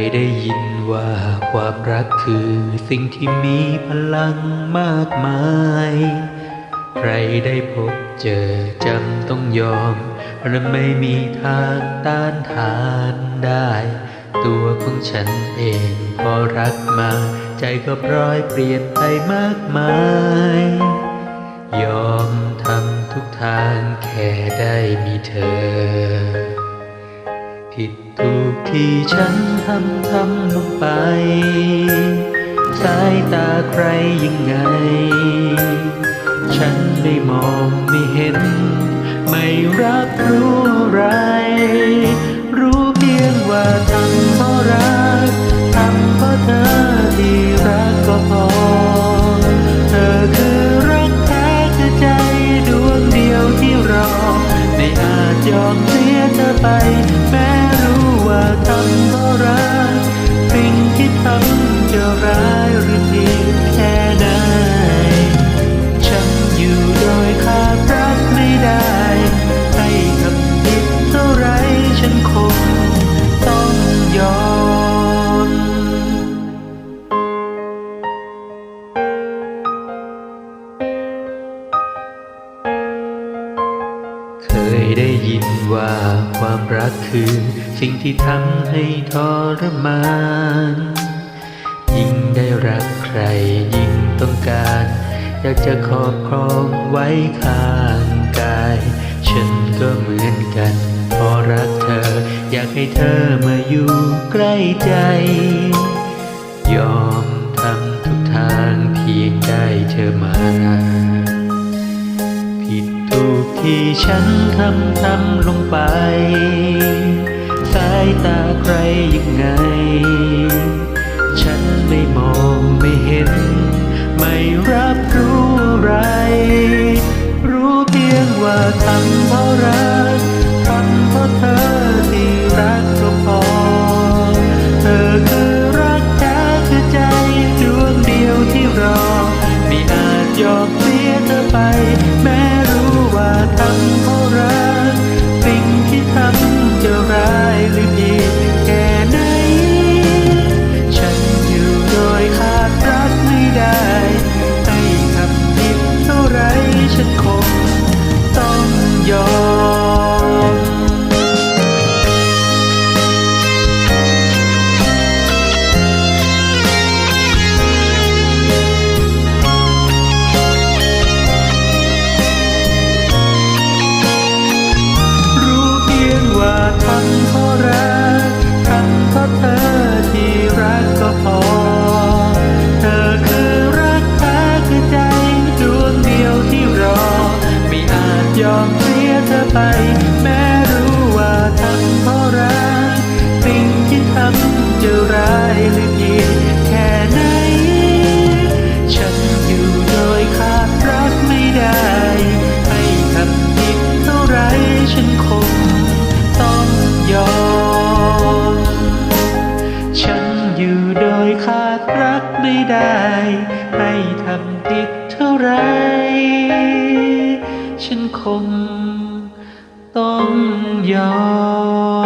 ยได้ยินว่าความรักคือสิ่งที่มีพลังมากมาย ใครได้พบเจอจำต้องยอมและไม่มีทางต้านทานได้ ตัวของฉันเองพอรักมา ใจก็พร้อยเปลี่ยนไปมากมาย ยอมทำทุกทางแค่ได้มีเธอ ผิดถูกที่ฉันทำทำลงไป สายตาใครยังไง ฉันไม่มองไม่เห็น ไม่รับรู้อะไร รู้เพียงว่าทำเพราะรักทำเพราะเธอที่รักก็พอ เธอคือรักแท้คือใจดวงเดียวที่รอไม่อาจยอม ธอไป แม้รู้ว่าทำเพราะรักสิ่งที่ทำจะร้ายหรือ ยได้ยินว่าความรักคือ สิ่งที่ทำให้ทรมาน ยิ่งได้รักใครยิ่งต้องการ อยากจะครอบครองไว้ข้างกาย ฉันก็เหมือนกัน พอรักเธอ อยากให้เธอมาอยู่ใกล้ใจ ยอมทำทุกทางเพียงได้เธอมา ที่ฉันทำทำลงไป สายตาใครยังไง ฉันไม่มองไม่เห็น ไม่รับรู้อะไร รู้เพียงว่าทำเพราะรักทำเพราะเธอที่รัก ฉันคงต้องยอม